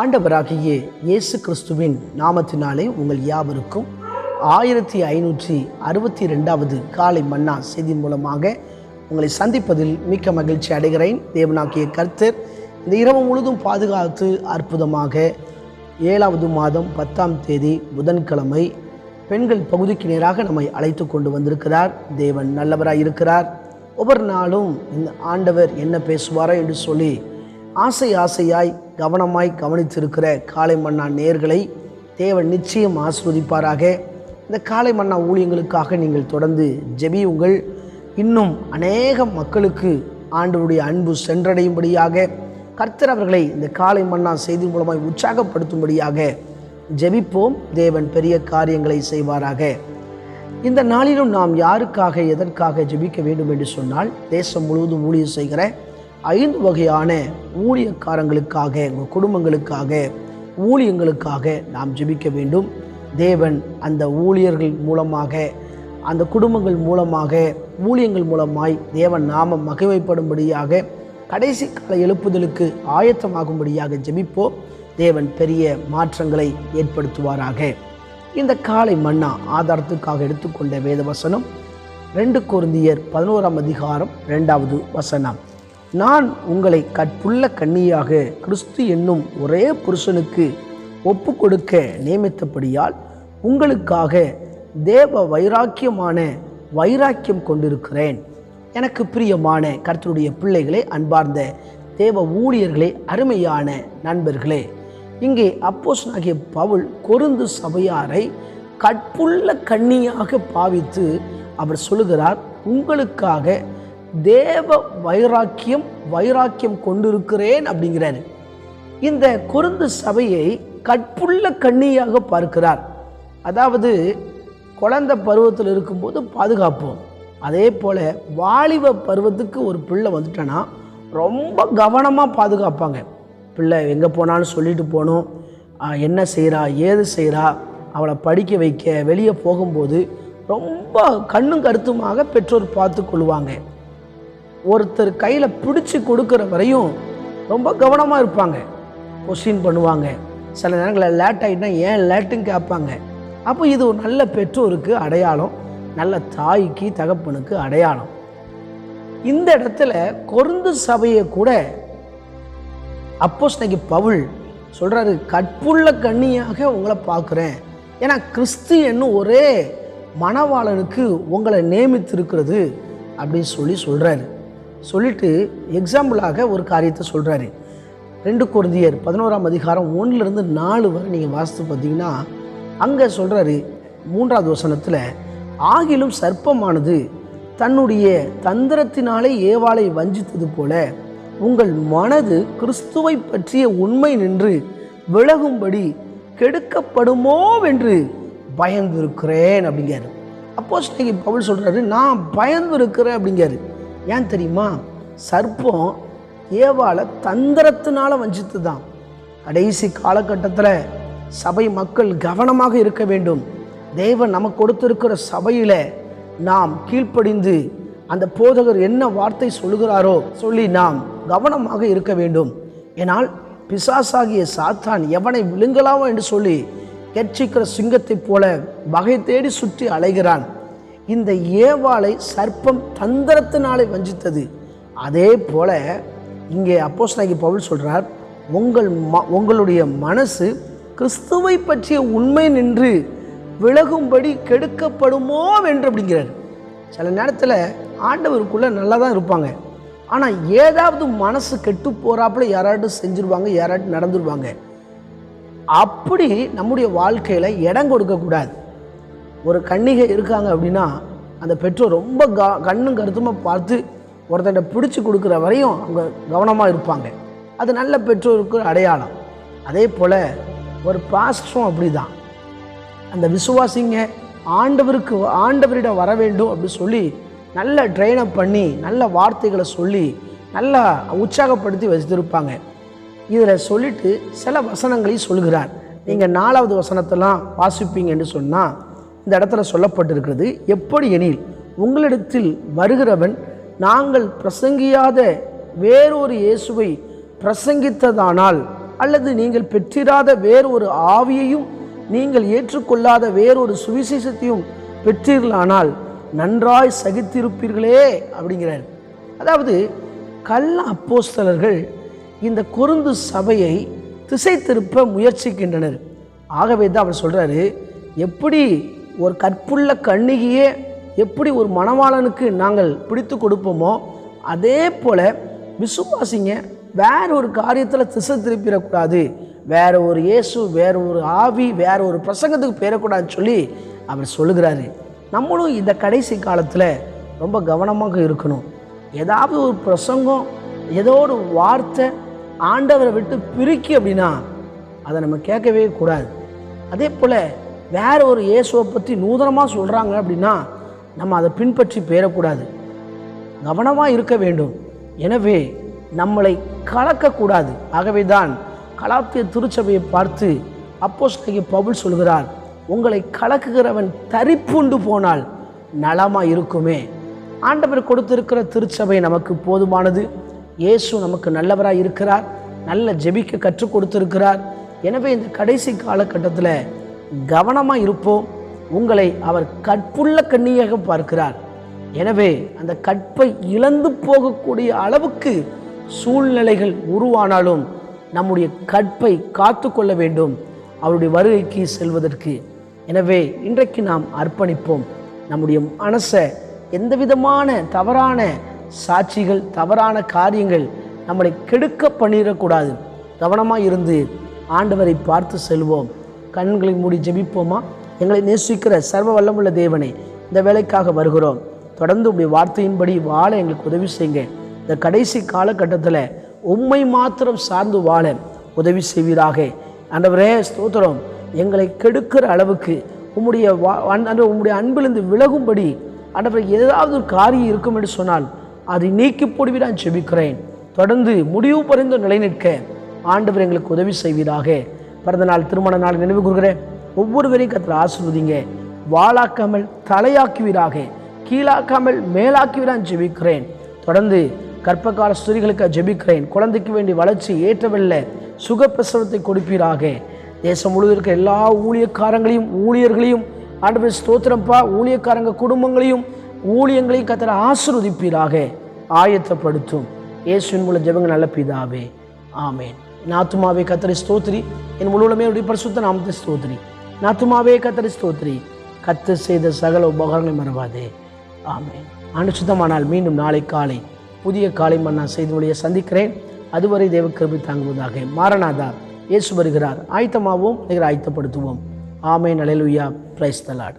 ஆண்டவராகிய இயேசு கிறிஸ்துவின் நாமத்தினாலே உங்கள் யாவருக்கும் ஆயிரத்தி ஐநூற்றி அறுபத்தி ரெண்டாவது காலை மன்னா செய்தி மூலமாக உங்களை சந்திப்பதில் மிக்க மகிழ்ச்சி அடைகிறேன். தேவனாக்கிய கர்த்தர் இந்த இரவு முழுதும் பாதுகாத்து அற்புதமாக ஏழாவது மாதம் பத்தாம் தேதி புதன்கிழமை பெண்கள் பகுதிக்கு நேராக நம்மை அழைத்து கொண்டு வந்திருக்கிறார். தேவன் நல்லவராக இருக்கிறார் ஒவ்வொரு நாளும் இந்த ஆண்டவர் என்ன பேசுவாரோ என்று சொல்லி ஆசை ஆசையாய் கவனமாய் கவனித்திருக்கிற காலை மன்னா நேர்களை தேவன் நிச்சயம் ஆஸ்வதிப்பாராக. இந்த காலை மன்னா ஊழியங்களுக்காக நீங்கள் தொடர்ந்து ஜெபியுங்கள். இன்னும் அநேக மக்களுக்கு ஆண்டவருடைய அன்பு சென்றடையும்படியாக கர்த்தர் அவர்களை இந்த காலை மன்னா செய்தி மூலமாய் உற்சாகப்படுத்தும்படியாக ஜெபிப்போம். தேவன் பெரிய காரியங்களை செய்வாராக. இந்த நாளிலும் நாம் யாருக்காக எதற்காக ஜெபிக்க வேண்டும் என்று சொன்னால் தேசம் முழுவதும் ஊழியம் செய்கிற ஐந்து வகையான ஊழியக்காரங்களுக்காக உங்கள் குடும்பங்களுக்காக ஊழியங்களுக்காக நாம் ஜெபிக்க வேண்டும். தேவன் அந்த ஊழியர்கள் மூலமாக அந்த குடும்பங்கள் மூலமாக ஊழியங்கள் மூலமாய் தேவன் நாமம் மகிமைப்படும்படியாக கடைசி கால எழுப்புதலுக்கு ஆயத்தமாகும்படியாக ஜெபிப்போம் தேவன் பெரிய மாற்றங்களை ஏற்படுத்துவாராக. இந்த காலை மன்னா ஆதாரத்துக்காக எடுத்துக்கொண்ட வேத வசனம் ரெண்டு குருந்தியர் பதினோராம் அதிகாரம் ரெண்டாவது வசனம். நான் உங்களை கற்புள்ள கன்னியாக கிறிஸ்து என்னும் ஒரே புருஷனுக்கு ஒப்பு கொடுக்க நியமித்தபடியால் உங்களுக்காக தேவ வைராக்கியமான வைராக்கியம் கொண்டிருக்கிறேன். எனக்கு பிரியமான கர்த்தருடைய பிள்ளைகளே அன்பார்ந்த தேவ ஊழியர்களே அருமையான நண்பர்களே இங்கே அப்போஸ்தலனாகிய பவுல் கொருந்து சபையாரை கற்புள்ள கண்ணியாக பாவித்து அவர் சொல்லுகிறார் உங்களுக்காக தேவ வைராக்கியம் வைராக்கியம் கொண்டிருக்கிறேன் அப்படிங்கிறாரு. இந்த குருந்து சபையை கற்புள்ள கண்ணியாக பார்க்கிறார். அதாவது குழந்தை பருவத்தில் இருக்கும்போது பாதுகாப்போம். அதே போல் வாலிப பருவத்துக்கு ஒரு பிள்ளை வந்துட்டோன்னா ரொம்ப கவனமாக பாதுகாப்பாங்க. பிள்ளை எங்கே போனாலும் சொல்லிட்டு போகணும். என்ன செய்கிறா ஏது செய்கிறா அவளை படிக்க வைக்க வெளியே போகும்போது ரொம்ப கண்ணும் கருத்துமாக பெற்றோர் பார்த்து கொள்வாங்க. ஒருத்தர் கையில் பிடிச்சி கொடுக்குற வரையும் ரொம்ப கவனமாக இருப்பாங்க. கொஸ்டின் பண்ணுவாங்க. சில நேரங்களில் லேட் ஆகிட்டா ஏன் லேட்டுன்னு கேட்பாங்க. அப்போ இது ஒரு நல்ல பெற்றோருக்கு அடையாளம் நல்ல தாய்க்கு தகப்பனுக்கு அடையாளம். இந்த இடத்துல கொருந்து சபையை கூட அப்போஸ்தலனாகிய பவுல் சொல்கிறாரு கற்புள்ள கண்ணியாக உங்களை பார்க்குறேன். ஏன்னா கிறிஸ்து என்னும் ஒரே மணவாளனுக்கு உங்களை நியமித்திருக்கிறது அப்படின்னு சொல்லி சொல்கிறாரு சொல்லிட்டு எக்ஸாம்பிளாக ஒரு காரியத்தை சொல்கிறாரு ரெண்டு குருந்தியர் பதினோராம் அதிகாரம் ஒன்றுலேருந்து நாலு வரை நீங்கள் வாசித்து பார்த்தீங்கன்னா அங்கே சொல்கிறாரு மூன்றாவது வசனத்தில் ஆகிலும் சர்ப்பமானது தன்னுடைய தந்திரத்தினாலே ஏவாளை வஞ்சித்தது போல உங்கள் மனது கிறிஸ்துவை பற்றிய உண்மை நின்று விலகும்படி கெடுக்கப்படுமோவென்று பயந்திருக்கிறேன் அப்படிங்கிறார். அப்போ பவுல் சொல்கிறாரு நான் பயந்திருக்கிறேன் அப்படிங்கிறாரு. ஏன் தெரியுமா? சர்ப்பம் ஏவாளை தந்திரத்தினால வஞ்சித்து தான் கடைசி காலகட்டத்தில் சபை மக்கள் கவனமாக இருக்க வேண்டும். தேவன் நமக்கு கொடுத்திருக்கிற சபையில் நாம் கீழ்ப்படிந்து அந்த போதகர் என்ன வார்த்தை சொல்லுகிறாரோ சொல்லி நாம் கவனமாக இருக்க வேண்டும். ஏனால் பிசாசாகிய சாத்தான் எவனை விழுங்கலாமோ என்று சொல்லி கெட்சிக்கிற சிங்கத்தைப் போல வகை தேடி சுற்றி அலைகிறான். இந்த ஏவாளை சர்ப்பம் தந்திரத்தினாலே வஞ்சித்தது. அதே போல இங்கே அப்போஸ்தலனாகிய பவுல் சொல்கிறார் உங்கள் ம உங்களுடைய மனசு கிறிஸ்துவை பற்றிய உண்மை நின்று விலகும்படி கெடுக்கப்படுமோ என்று அப்படிங்கிறார். சில நேரத்தில் ஆண்டவருக்குள்ளே நல்லா தான் இருப்பாங்க. ஆனால் ஏதாவது மனசு கெட்டு போகிறாப்புல யாராட்டும் செஞ்சுருவாங்க யாராட்டும் நடந்துருவாங்க. அப்படி நம்முடைய வாழ்க்கையில் இடம் கொடுக்கக்கூடாது. ஒரு கன்னிகை இருக்காங்க அப்படின்னா அந்த பெற்றோர் ரொம்ப க கண்ணும் கருத்துமாக பார்த்து ஒருத்தன்ட்ட பிடிச்சி கொடுக்குற வரையும் அவங்க கவனமாக இருப்பாங்க. அது நல்ல பெற்றோருக்கு அடையாளம். அதே போல் ஒரு பாஸ்டரும் அப்படி தான் அந்த விசுவாசிங்க ஆண்டவருக்கு ஆண்டவரிடம் வர வேண்டும் அப்படின்னு சொல்லி நல்ல ட்ரெயினப் பண்ணி நல்ல வார்த்தைகளை சொல்லி நல்லா உற்சாகப்படுத்தி வச்சுருப்பாங்க. இதில் சொல்லிட்டு சில வசனங்களையும் சொல்கிறார். நீங்கள் நாலாவது வசனத்தெல்லாம் வாசிப்பீங்கன்னு சொன்னால் இந்த இடத்துல சொல்லப்பட்டிருக்கிறது. எப்படி எனில் உங்களிடத்தில் வருகிறவன் நாங்கள் பிரசங்கியாத வேறொரு இயேசுவை பிரசங்கித்ததானால் அல்லது நீங்கள் பெற்றிராத வேறொரு ஆவியையும் நீங்கள் ஏற்றுக்கொள்ளாத வேறொரு சுவிசேஷத்தையும் பெற்றீர்களானால் நன்றாய் சகித்திருப்பீர்களே அப்படிங்கிறார். அதாவது கள்ள அப்போஸ்தலர்கள் இந்த கொருந்து சபையை திசை திருப்ப முயற்சிக்கின்றனர். ஆகவே தான் அவர் சொல்கிறாரு எப்படி ஒரு கற்புள்ள கண்ணிகையே எப்படி ஒரு மணவாளனுக்கு நாங்கள் பிடித்து கொடுப்போமோ அதே போல் விசுவாசிங்க வேற ஒரு காரியத்தில் திசை திருப்பிடக்கூடாது. வேற ஒரு இயேசு வேற ஒரு ஆவி வேற ஒரு பிரசங்கத்துக்கு பெயரக்கூடாதுன்னு சொல்லி அவர் சொல்லுகிறாரு. நம்மளும் இந்த கடைசி காலத்தில் ரொம்ப கவனமாக இருக்கணும். ஏதாவது ஒரு பிரசங்கம் ஏதோ ஒரு வார்த்தை ஆண்டவரை விட்டு பிரிக்கி அப்படின்னா அதை நம்ம கேட்கவே கூடாது. அதே போல் வேறு ஒரு இயேசுவை பற்றி நூதனமாக சொல்கிறாங்க அப்படின்னா நம்ம அதை பின்பற்றி பேரக்கூடாது. கவனமாக இருக்க வேண்டும். எனவே நம்மளை கலக்கக்கூடாது. ஆகவே தான் கலாத்திய திருச்சபையை பார்த்து அப்போஸ்தலகிய பவுல் சொல்கிறார் உங்களை கலக்குகிறவன் தரிப்புண்டு போனால் நலமாக இருக்குமே. ஆண்டவர் கொடுத்திருக்கிற திருச்சபை நமக்கு போதுமானது. இயேசு நமக்கு நல்லவராக இருக்கிறார். நல்ல ஜெபிக்க கற்றுக் கொடுத்திருக்கிறார். எனவே இந்த கடைசி காலகட்டத்தில் கவனமாக இருப்போம். உங்களை அவர் கற்புள்ள கண்ணியாக பார்க்கிறார். எனவே அந்த கற்பை இழந்து போகக்கூடிய அளவுக்கு சூழ்நிலைகள் உருவானாலும் நம்முடைய கற்பை காத்து கொள்ள வேண்டும். அவருடைய வருகைக்கு செல்வதற்கு. எனவே இன்றைக்கு நாம் அர்ப்பணிப்போம். நம்முடைய மனசை எந்த விதமான தவறான சாட்சிகள் தவறான காரியங்கள் நம்மளை கெடுக்க பண்ணிடக்கூடாது. கவனமாக இருந்து ஆண்டவரை பார்த்து செல்வோம். கண்களை மூடி ஜெபிப்போமா? எங்களை நேசிக்கிற சர்வ வல்லமுள்ள தேவனே இந்த வேலைக்காக வருகிறோம். தொடர்ந்து உடைய வார்த்தையின்படி வாழ எங்களுக்கு உதவி செய்யுங்க. இந்த கடைசி காலகட்டத்தில் உம்மை மாத்திரம் சார்ந்து வாழ உதவி செய்வீராக. ஆண்டவரே ஸ்தோத்திரம். எங்களை கெடுக்கிற அளவுக்கு உம்முடைய வா உம்முடைய அன்பிலிருந்து விலகும்படி ஆண்டவரே ஏதாவது ஒரு காரியம் இருக்கும் என்று சொன்னால் அதை நீக்கி போடுவி நான் ஜெபிக்கிறேன். தொடர்ந்து முடிவு பறிந்து நிலைநிற்க ஆண்டவர் எங்களுக்கு உதவி செய்வீராக. பிறந்தநாள் திருமண நாள் நினைவு கூறுகிறேன். ஒவ்வொருவரையும் கத்தில் ஆசிர்வதிங்க. வாழாக்காமல் தலையாக்குவீராக. கீழாக்காமல் மேலாக்குவீரான் ஜெபிக்கிறேன். தொடர்ந்து கற்பகால ஸ்திரீகளுக்கு ஜெபிக்கிறேன். குழந்தைக்கு வேண்டிய வளர்ச்சி ஏற்றவில்லை. சுகப்பிரசவத்தை கொடுப்பீராக. தேசம் முழுவதும் இருக்கிற எல்லா ஊழியக்காரங்களையும் ஊழியர்களையும் ஆண்டவர் ஸ்தோத்திரம்ப்பா ஊழியக்காரங்க குடும்பங்களையும் ஊழியங்களையும் கத்திர ஆசிர்வதிப்பீராக. ஆயத்தப்படுத்தும். இயேசுவின் மூலம் ஜெபங்கள் நல்ல பிதாவே. ஆமேன். நாத்துமாவே கத்தரி ஸ்தோத்ரி என் முழுவதுமே உடைய பரிசுத்த நாமத்தை ஸ்தோத்ரி நாத்துமாவே கத்தரி ஸ்தோத்ரி கத்து செய்த சகல உபகாரங்களை மறவாதே. ஆமே அனுசுத்தமானால் மீண்டும் நாளை காலை புதிய காலை மன்னா செய்து வழியை சந்திக்கிறேன். அதுவரை தேவ கிருபை தாங்குவதாக மாரநாதா இயேசு வருகிறார். ஆயத்தமாகவும் நிகர ஆயத்தப்படுத்துவோம் ஆமே அலையலுயா பிரைஸ் தலாடு